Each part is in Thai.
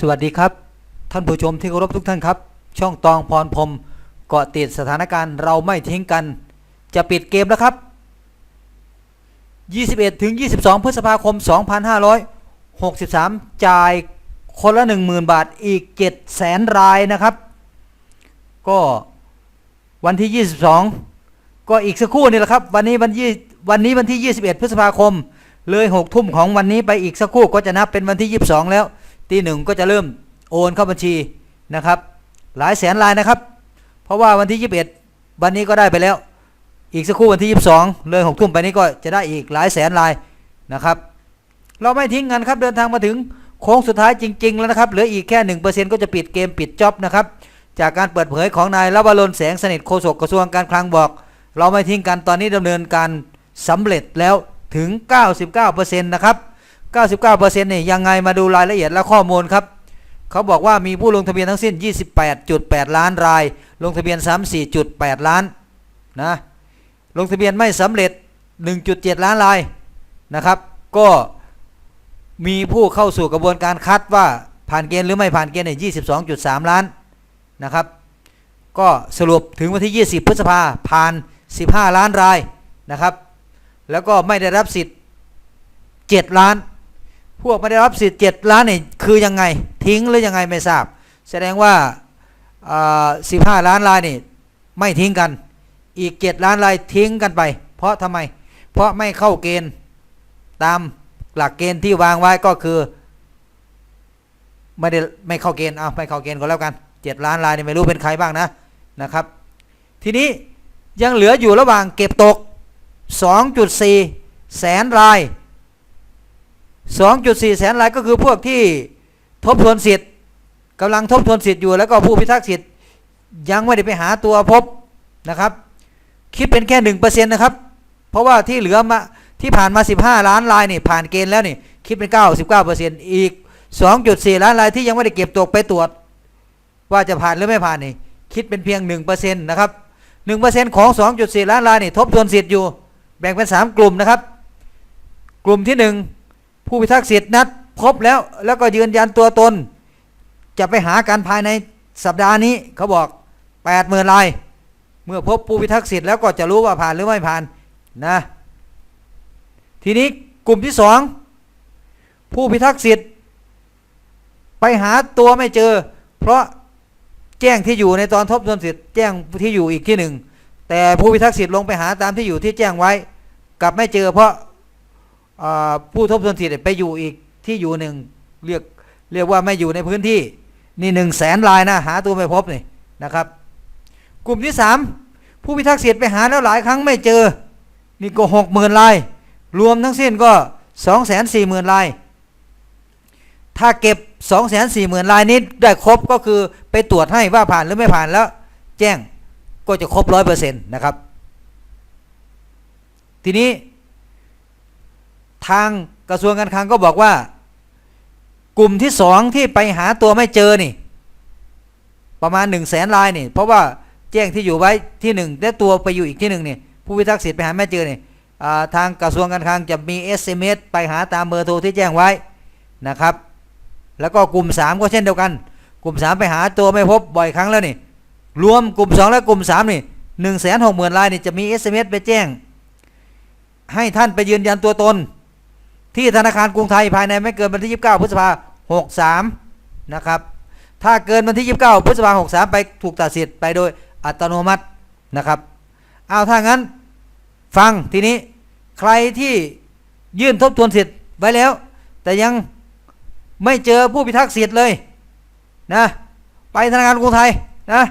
สวัสดีครับ ท่านผู้ชมที่เคารพทุกท่านครับ ช่องตองพรพรมเกาะติดสถานการณ์เราไม่ทิ้งกัน จะปิดเกมแล้วครับ 21ถึง22 พฤษภาคม 2563 จ่ายคนละ 10,000 บาทอีก 7 แสนรายนะครับ ก็วันที่ 22 ก็อีกสักครู่นี่แหละครับ วันนี้วันยี่วันนี้วันที่ 21 พฤษภาคม เลย 6 ทุ่มของวันนี้ไปอีกสักครู่ก็จะนับเป็นวันที่ 22 แล้ว ตีหนึ่งก็จะเริ่มโอนเข้าบัญชีนะครับ หลายแสนรายนะครับ เพราะว่าวันที่ 21 วันนี้ก็ได้ไปแล้ว อีกสักครู่วันที่ 22 เลย6ทุ่มไปนี้ก็จะได้อีกหลายแสนรายนะครับ เราไม่ทิ้งกันครับเดินทางมาถึงโค้งสุดท้ายจริง ๆ แล้วนะครับเหลืออีกแค่1%ก็จะปิดเกมปิดจ็อบนะครับจากการเปิดเผยของนายลวรนแสงสนิทโฆษกกระทรวงการคลังบอก เราไม่ทิ้งกันตอนนี้ดำเนินการสำเร็จแล้วถึง 99%นะครับ 99%เนี่ยังไงมาดูรายละเอียดและข้อมูลครับเขาบอกว่ามีผู้ลงทะเบียนทั้งสิ้น 28.8 ล้านราย ลงทะเบียน 34.8 ล้านนะลงทะเบียนไม่สำเร็จ 1.7 ล้านรายนะครับ ก็มีผู้เข้าสู่กระบวนการคัดว่าผ่านเกณฑ์หรือไม่ผ่านเกณฑ์เนี่ย22.3 ล้านนะครับ ก็สรุปถึงวันที่ 20 พฤษภาผ่าน 15 ล้านรายนะครับ แล้วก็ไม่ได้รับสิทธิ์ 7 ล้าน พวกไม่ได้รับสิทธิ์7ล้านนี่คือยังไงทิ้งหรือยังไงไม่ทราบ แสดงว่าอ่า15ล้านรายนี่ไม่ทิ้งกัน อีก7ล้านรายทิ้งกันไป เพราะทำไม เพราะไม่เข้าเกณฑ์ตามหลักเกณฑ์ที่วางไว้ก็คือไม่ได้ไม่เข้าเกณฑ์เอาไม่เข้าเกณฑ์ก็แล้วกัน7ล้านรายนี่ไม่รู้เป็นใครบ้างนะนะครับ ทีนี้ยังเหลืออยู่ระหว่างเก็บตก 2.4 แสนราย 2.4 แสนรายก็คือพวกที่ทบทวนสิทธิ์กำลังทบทวนสิทธิ์อยู่ แล้วก็ผู้พิทักษ์สิทธิ์ยังไม่ได้ไปหาตัวพบนะครับ คิดเป็นแค่หนึ่งเปอร์เซ็นต์นะครับ เพราะว่าที่เหลือมาที่ผ่านมา 15 ล้านรายนี่ผ่านเกณฑ์แล้วนี่คิดเป็น 99เปอร์เซ็นต์อีก 2.4 ล้านรายที่ยังไม่ได้เก็บตกไปตรวจ ว่าจะผ่านหรือไม่ผ่านนี่คิดเป็นเพียง1%เปอร์เซ็นต์นะครับ1เปอร์เซ็นต์ของ 2.4 ล้านรายนี่ทบทวนสิทธิ์อยู่ แบ่งเป็น 3 กลุ่มนะครับ กลุ่มที่ 1 ผู้พิทักษ์สิทธิ์นัดพบแล้ว แล้วก็ยืนยันตัวตน จะไปหากันภายในสัปดาห์นี้เขาบอก80,000ราย เมื่อพบผู้พิทักษ์สิทธิ์แล้วก็จะรู้ว่าผ่านหรือไม่ผ่านนะทีนี้กลุ่มที่สองผู้พิทักษ์สิทธิ์ไปหาตัวไม่เจอ เพราะแจ้งที่อยู่ในตอนทบทวนสิทธิ์แจ้งที่อยู่อีกที่หนึ่งแต่ผู้พิทักษ์สิทธิ์ลงไปหาตามที่อยู่ที่แจ้งไว้กลับไม่เจอเพราะ ผู้ทบทวนสิทธิ์ไปอยู่อีกที่อยู่หนึ่งเรียกเรียกว่าไม่อยู่ในพื้นที่นี่หนึ่งแสนรายนะหาตัวไม่พบนี่นะครับ กลุ่มที่สามผู้พิทักษ์สิทธิ์ไปหาแล้วหลายครั้งไม่เจอ นี่ก็หกหมื่นลาย รวมทั้งสิ้นก็สองแสนสี่หมื่นลาย ถ้าเก็บสองแสนสี่หมื่นลายนี้ได้ครบก็คือไปตรวจให้ว่าผ่านหรือไม่ผ่านแล้ว แจ้งก็จะครบร้อยเปอร์เซ็นต์นะครับ ทีนี้ ทางกระทรวงการคลังก็บอกว่า กลุ่มที่สองที่ไปหาตัวไม่เจอนี่ ประมาณ1นึ่งแสนลายนี่ เพราะว่าแจ้งที่อยู่ไว้ที่หนึ่งและตัวไปอยู่อีกที่หนึ่งนี่ผู้พิทักษ์สิทธิ์ไปหาไม่เจอนี่ทางกระทรวงการคลังจะมี SMS ไปหาตามเบอร์โทรที่แจ้งไว้นะครับ แล้วก็กลุ่ม 3 ก็เช่นเดียวกัน กลุ่ม 3 ไปหาตัวไม่พบบ่อยครั้งแล้วนี่รวมกลุ่ม 2 และกลุ่ม 3 นี่หนึ่งแสนหกหมื่นลายนี่จะมี SMS ไปแจ้ง ให้ท่านไปยืนยันตัวตน ที่ธนาคารกรุงไทยภายในไม่เกินวันที่ 29 พฤษภาหกสามนะครับ ถ้าเกินวันที่ 29 พฤษภาหกสามไปถูกตัดสิทธิ์ไปโดยอัตโนมัตินะครับเอาถ้างั้นฟังทีนี้ใครที่ยื่นทบทวนสิทธิ์ไว้แล้ว แต่ยังไม่เจอผู้พิทักษ์สิทธิ์เลยนะไปธนาคารกรุงไทยนะ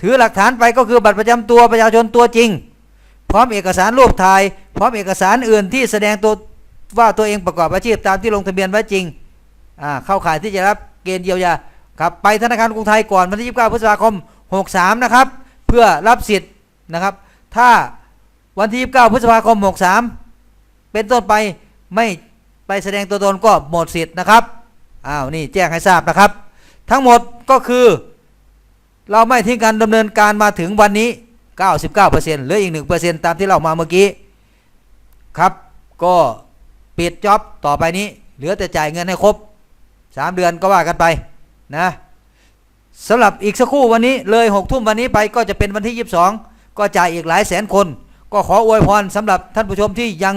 ถือหลักฐานไปก็คือบัตรประจำตัวประชาชนตัวจริง พร้อมเอกสารรูปถ่าย พร้อมเอกสารอื่นที่แสดงตัว ว่าตัวเองประกอบอาชีพตามที่ลงทะเบียนไว้จริงอ่าเข้าข่ายที่จะรับเกณฑ์เยียวยากลับไปธนาคารกรุงไทยก่อนวันที่ 29 พฤษภาคม 63 นะครับ เพื่อรับสิทธิ์นะครับ ถ้าวันที่ 29 พฤษภาคม 63 เป็นต้นไปไม่ไปแสดงตัวตนก็หมดสิทธิ์นะครับอ้าวนี่แจ้งให้ทราบนะครับ ทั้งหมดก็คือ เราไม่ทิ้งการดำเนินการมาถึงวันนี้ 99%เหลืออีก 1%ตามที่เรามาเมื่อกี้ครับก็ ปิดจ็อบต่อไปนี้ เหลือแต่จ่ายเงินให้ครบ 3 เดือนก็ว่ากันไปนะสำหรับอีกสักครู่วันนี้เลยหกทุ่มวันนี้ไปก็จะเป็นวันที่ 22 ก็จ่ายอีกหลายแสนคน ก็ขออวยพรสำหรับท่านผู้ชมที่ยัง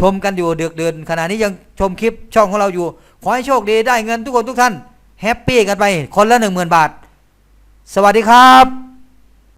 ชมกันอยู่เดือกเดือนขณะนี้ยังชมคลิปช่องของเราอยู่ ขอให้โชคดีได้เงินทุกคนทุกท่านแฮปปี้กันไปคนละหนึ่งหมื่นบาท สวัสดีครับ